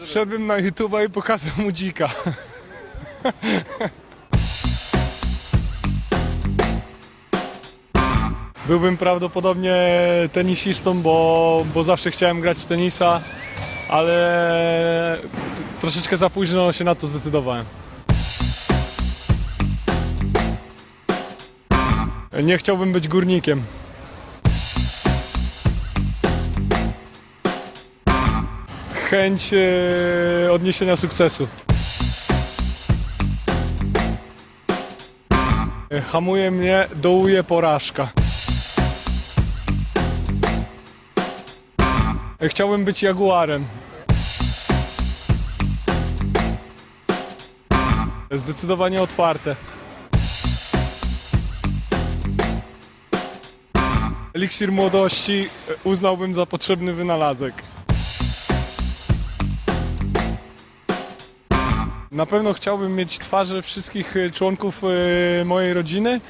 Wszedłbym na YouTube'a i pokazał mu dzika. Byłbym prawdopodobnie tenisistą, bo, bo zawsze chciałem grać w tenisa, ale troszeczkę za późno się na to zdecydowałem. Nie chciałbym być górnikiem. Chęć e, odniesienia sukcesu. E, Hamuje mnie, dołuje porażka. E, Chciałbym być jaguarem. Zdecydowanie otwarte. Eliksir młodości uznałbym za potrzebny wynalazek. Na pewno chciałbym mieć twarze wszystkich e, członków e, mojej rodziny,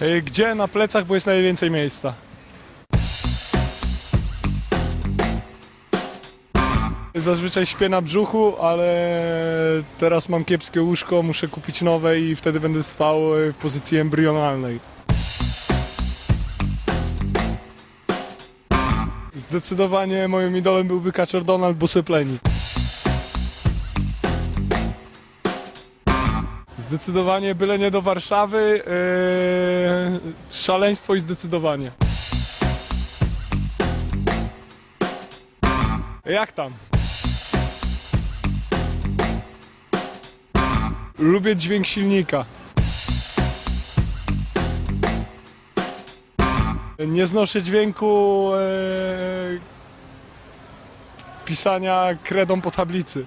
e, gdzie na plecach, bo jest najwięcej miejsca. Zazwyczaj śpię na brzuchu, ale teraz mam kiepskie łóżko, muszę kupić nowe i wtedy będę spał w pozycji embrionalnej. Zdecydowanie moim idolem byłby Kaczor Donald Busepleni. Zdecydowanie byle nie do Warszawy. Yy, szaleństwo i zdecydowanie. Jak tam? Lubię dźwięk silnika. Nie znoszę dźwięku e, pisania kredą po tablicy.